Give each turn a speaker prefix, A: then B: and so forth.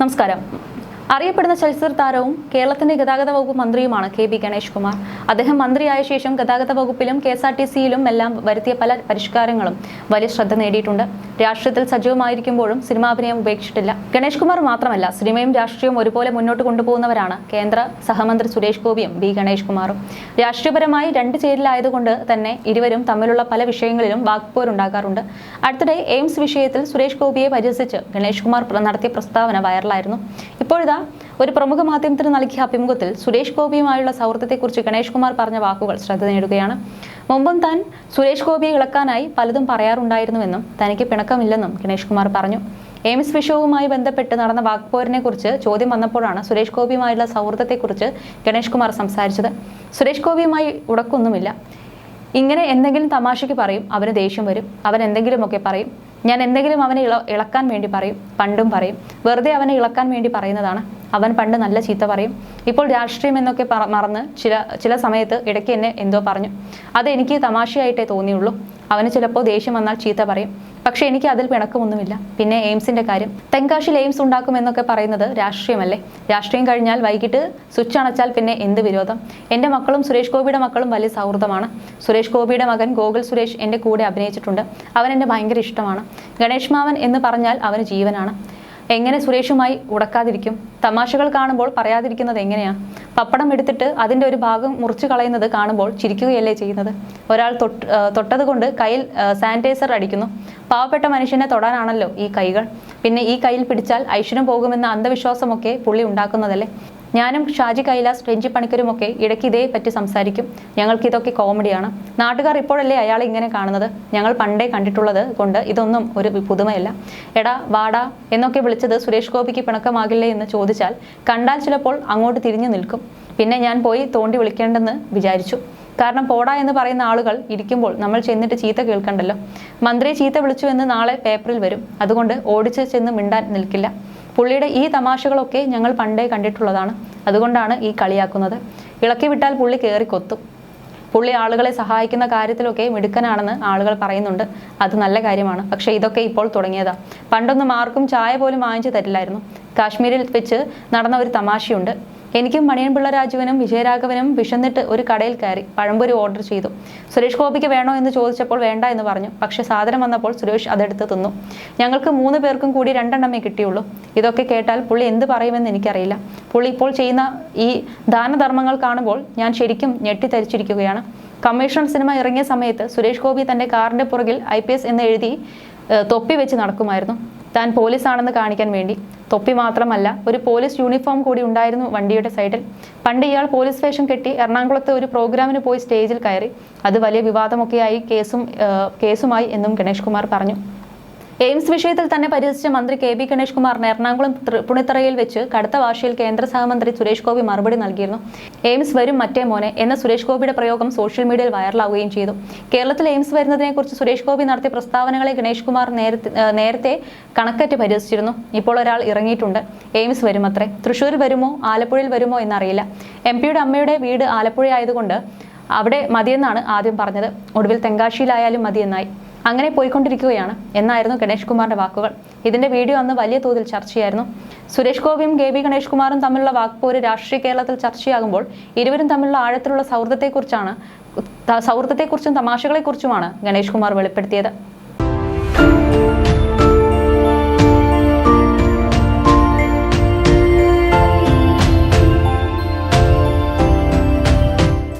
A: നമസ്കാരം. അറിയപ്പെടുന്ന ചലച്ചിത്ര താരവും കേരളത്തിന്റെ ഗതാഗത വകുപ്പ് മന്ത്രിയുമാണ് കെ പി ഗണേഷ് കുമാർ. അദ്ദേഹം മന്ത്രിയായ ശേഷം ഗതാഗത വകുപ്പിലും കെ എസ് ആർ ടി സിയിലും എല്ലാം വരുത്തിയ പല പരിഷ്കാരങ്ങളും വലിയ ശ്രദ്ധ നേടിയിട്ടുണ്ട്. രാഷ്ട്രീയത്തിൽ സജീവമായിരിക്കുമ്പോഴും സിനിമാഭിനയം ഉപേക്ഷിച്ചിട്ടില്ല. ഗണേഷ് കുമാർ മാത്രമല്ല സിനിമയും രാഷ്ട്രീയവും ഒരുപോലെ മുന്നോട്ട് കൊണ്ടുപോകുന്നവരാണ് കേന്ദ്ര സഹമന്ത്രി സുരേഷ് ഗോപിയും ബി ഗണേഷ് കുമാറും. രാഷ്ട്രീയപരമായി രണ്ട് ചേരിലായതുകൊണ്ട് തന്നെ ഇരുവരും തമ്മിലുള്ള പല വിഷയങ്ങളിലും വാക്പോരുണ്ടാകാറുണ്ട് അടുത്തിടെ എയിംസ് വിഷയത്തിൽ സുരേഷ് ഗോപിയെ പരിഹസിച്ച് ഗണേഷ് കുമാർ നടത്തിയ പ്രസ്താവന വൈറലായിരുന്നു. ഇപ്പോഴിതാ ഒരു പ്രമുഖ മാധ്യമത്തിന് നൽകിയ അഭിമുഖത്തിൽ സുരേഷ് ഗോപിയുമായുള്ള സൗഹൃദത്തെക്കുറിച്ച് ഗണേഷ് കുമാർ പറഞ്ഞ വാക്കുകൾ ശ്രദ്ധ നേടുകയാണ്. മുമ്പും താൻ സുരേഷ് ഗോപിയെ ഇളക്കാനായി പലതും പറയാറുണ്ടായിരുന്നുവെന്നും തനിക്ക് പിണക്കമില്ലെന്നും ഗണേഷ് കുമാർ പറഞ്ഞു. എയിംസ് വിഷയവുമായി ബന്ധപ്പെട്ട് നടന്ന വാക്പോരിനെ കുറിച്ച് ചോദ്യം വന്നപ്പോഴാണ് സുരേഷ് ഗോപിയുമായുള്ള സൗഹൃദത്തെക്കുറിച്ച് ഗണേഷ് കുമാർ സംസാരിച്ചത്. സുരേഷ് ഗോപിയുമായി ഉടക്കൊന്നുമില്ല. ഇങ്ങനെ എന്തെങ്കിലും തമാശയ്ക്ക് പറയും അവന് ദേഷ്യം വരും. അവൻ എന്തെങ്കിലുമൊക്കെ പറയും. ഞാൻ എന്തെങ്കിലും അവനെ ഇള ഇളക്കാൻ വേണ്ടി പറയും. പണ്ടും പറയും. വെറുതെ അവനെ ഇളക്കാൻ വേണ്ടി പറയുന്നതാണ്. അവൻ പണ്ട് നല്ല ചീത്ത പറയും. ഇപ്പോൾ രാഷ്ട്രീയം എന്നൊക്കെ മറന്ന് ചില ചില സമയത്ത് ഇടയ്ക്ക് എന്നെ എന്തോ പറഞ്ഞു. അത് എനിക്ക് തമാശയായിട്ടേ തോന്നിയുള്ളൂ. അവന് ചിലപ്പോൾ ദേഷ്യം വന്നാൽ ചീത്ത പറയും. പക്ഷേ എനിക്ക് അതിൽ പിണക്കമൊന്നുമില്ല. പിന്നെ എയിംസിന്റെ കാര്യം. തെങ്കാശിൽ എയിംസ് ഉണ്ടാക്കുമെന്നൊക്കെ പറയുന്നത് രാഷ്ട്രീയമല്ലേ? രാഷ്ട്രീയം കഴിഞ്ഞാൽ വൈകിട്ട് സ്വിച്ച് അണച്ചാൽ പിന്നെ എന്ത് വിരോധം? എന്റെ മക്കളും സുരേഷ് ഗോപിയുടെ മക്കളും വലിയ സൗഹൃദമാണ്. സുരേഷ് ഗോപിയുടെ മകൻ ഗോകുൽ സുരേഷ് എന്റെ കൂടെ അഭിനയിച്ചിട്ടുണ്ട്. അവൻ എന്നെ ഭയങ്കര ഇഷ്ടമാണ്. ഗണേഷ് മാവൻ എന്ന് പറഞ്ഞാൽ അവന് ജീവനാണ്. എങ്ങനെ സുരേഷുമായി ഉടക്കാതിരിക്കും? തമാശകൾ കാണുമ്പോൾ പറയാതിരിക്കുന്നത് എങ്ങനെയാ? പപ്പടം എടുത്തിട്ട് അതിന്റെ ഒരു ഭാഗം മുറിച്ചു കളയുന്നത് കാണുമ്പോൾ ചിരിക്കുകയല്ലേ ചെയ്യുന്നത്? ഒരാൾ തൊട്ട് തൊട്ടത് കയ്യിൽ സാനിറ്റൈസർ അടിക്കുന്നു. പാവപ്പെട്ട മനുഷ്യനെ തൊടാനാണല്ലോ ഈ കൈകൾ. പിന്നെ ഈ കയ്യിൽ പിടിച്ചാൽ ഐശ്വര്യം പോകുമെന്ന അന്ധവിശ്വാസമൊക്കെ പുള്ളി ഉണ്ടാക്കുന്നതല്ലേ? ഞാനും ഷാജി കൈലാസ് രഞ്ജി പണിക്കരുമൊക്കെ ഇടയ്ക്ക് ഇതേ പറ്റി സംസാരിക്കും. ഞങ്ങൾക്ക് ഇതൊക്കെ കോമഡിയാണ്. നാട്ടുകാർ ഇപ്പോഴല്ലേ അയാൾ ഇങ്ങനെ കാണുന്നത്? ഞങ്ങൾ പണ്ടേ കണ്ടിട്ടുള്ളത് കൊണ്ട് ഇതൊന്നും ഒരു പുതുമയല്ല. എടാ വാടാ എന്നൊക്കെ വിളിച്ചത് സുരേഷ് ഗോപിക്ക് പിണക്കമാകില്ലേ എന്ന് ചോദിച്ചാൽ കണ്ടാൽ ചിലപ്പോൾ അങ്ങോട്ട് തിരിഞ്ഞു നിൽക്കും. പിന്നെ ഞാൻ പോയി തോണ്ടി വിളിക്കേണ്ടെന്ന് വിചാരിച്ചു. കാരണം പോടാ എന്ന് പറയുന്ന ആളുകൾ ഇരിക്കുമ്പോൾ നമ്മൾ ചെന്നിട്ട് ചീത്ത കേൾക്കണ്ടല്ലോ. മന്ത്രിയെ ചീത്ത വിളിച്ചു എന്ന് നാളെ പേപ്പറിൽ വരും. അതുകൊണ്ട് ഓടിച്ച് ചെന്ന് മിണ്ടാൻ നിൽക്കില്ല. പുള്ളിയുടെ ഈ തമാശകളൊക്കെ ഞങ്ങൾ പണ്ടേ കണ്ടിട്ടുള്ളതാണ്. അതുകൊണ്ടാണ് ഈ കളിയാക്കുന്നത്. ഇളക്കി വിട്ടാൽ പുള്ളി കയറി കൊത്തും. പുള്ളി ആളുകളെ സഹായിക്കുന്ന കാര്യത്തിലൊക്കെ മിടുക്കനാണെന്ന് ആളുകൾ പറയുന്നുണ്ട്. അത് നല്ല കാര്യമാണ്. പക്ഷേ ഇതൊക്കെ ഇപ്പോൾ തുടങ്ങിയതാ. പണ്ടൊന്നും ആർക്കും ചായ പോലും വാങ്ങിച്ചു തരില്ലായിരുന്നു. കാശ്മീരിൽ വെച്ച് നടന്ന ഒരു തമാശയുണ്ട്. എനിക്കും മണിയൻപിള്ള രാജുവിനും വിജയരാഘവനും വിശന്നിട്ട് ഒരു കടയിൽ കയറി പഴംപൊരി ഓർഡർ ചെയ്തു. സുരേഷ് ഗോപിക്ക് വേണോ എന്ന് ചോദിച്ചപ്പോൾ വേണ്ട എന്ന് പറഞ്ഞു. പക്ഷെ സാധനം വന്നപ്പോൾ സുരേഷ് അതെടുത്ത് തിന്നു. ഞങ്ങൾക്ക് മൂന്ന് പേർക്കും കൂടി രണ്ടെണ്ണമേ കിട്ടിയുള്ളൂ. ഇതൊക്കെ കേട്ടാൽ പുള്ളി എന്ത് പറയുമെന്ന് എനിക്കറിയില്ല. പുള്ളി ഇപ്പോൾ ചെയ്യുന്ന ഈ ദാനധർമ്മങ്ങൾ കാണുമ്പോൾ ഞാൻ ശരിക്കും ഞെട്ടിത്തരിച്ചിരിക്കുകയാണ്. കമ്മീഷണർ സിനിമ ഇറങ്ങിയ സമയത്ത് സുരേഷ് ഗോപി തന്റെ കാറിന്റെ പുറകിൽ ഐ പി എസ് എന്ന് എഴുതി തൊപ്പി വെച്ച് നടക്കുമായിരുന്നു. താൻ പോലീസാണെന്ന് കാണിക്കാൻ വേണ്ടി. തൊപ്പി മാത്രമല്ല ഒരു പോലീസ് യൂണിഫോം കൂടി ഉണ്ടായിരുന്നു വണ്ടിയുടെ സൈഡിൽ. പണ്ട് ഇയാൾ പോലീസ് വേഷം കെട്ടി എറണാകുളത്ത് ഒരു പ്രോഗ്രാമിന് പോയി സ്റ്റേജിൽ കയറി. അത് വലിയ വിവാദമൊക്കെയായി കേസും കേസുമായി എന്നും ഗണേഷ് കുമാർ പറഞ്ഞു. എയിംസ് വിഷയത്തിൽ തന്നെ പരിഹസിച്ച മന്ത്രി കെ ബി ഗണേഷ് കുമാറിന് എറണാകുളം പുണിത്തറയിൽ വെച്ച് കടുത്ത ഭാഷയിൽ കേന്ദ്ര സഹമന്ത്രി സുരേഷ് ഗോപി മറുപടി നൽകിയിരുന്നു. എയിംസ് വരും മറ്റേ മോനെ എന്ന സുരേഷ് ഗോപിയുടെ പ്രയോഗം സോഷ്യൽ മീഡിയയിൽ വൈറലാവുകയും ചെയ്തു. കേരളത്തിൽ എയിംസ് വരുന്നതിനെക്കുറിച്ച് സുരേഷ് ഗോപി നടത്തിയ പ്രസ്താവനകളെ ഗണേഷ് കുമാർ നേരത്തെ കണക്കറ്റ് പരിഹസിച്ചിരുന്നു. ഇപ്പോൾ ഒരാൾ ഇറങ്ങിയിട്ടുണ്ട്. എയിംസ് വരും അത്രേ തൃശ്ശൂർ വരുമോ? ആലപ്പുഴയിൽ വരുമോ എന്നറിയില്ല. എം പിയുടെ അമ്മയുടെ വീട് ആലപ്പുഴ ആയതുകൊണ്ട് അവിടെ മതിയെന്നാണ് ആദ്യം പറഞ്ഞത്. ഒടുവിൽ തെങ്കാശിയിലായാലും മതിയെന്നായി. അങ്ങനെ പോയിക്കൊണ്ടിരിക്കുകയാണ്. എന്നായിരുന്നു ഗണേഷ് കുമാറിന്റെ വാക്കുകൾ. ഇതിന്റെ വീഡിയോ അന്ന് വലിയ തോതിൽ ചർച്ചയായിരുന്നു. സുരേഷ് ഗോപിയും കെ ബി ഗണേഷ് കുമാറും തമ്മിലുള്ള വാക്പോര് രാഷ്ട്രീയ കേരളത്തിൽ ചർച്ചയാകുമ്പോൾ ഇരുവരും തമ്മിലുള്ള ആഴത്തിലുള്ള സൗഹൃദത്തെക്കുറിച്ചാണ് സൗഹൃദത്തെക്കുറിച്ചും തമാശകളെക്കുറിച്ചുമാണ് ഗണേഷ് കുമാർ വെളിപ്പെടുത്തിയത്.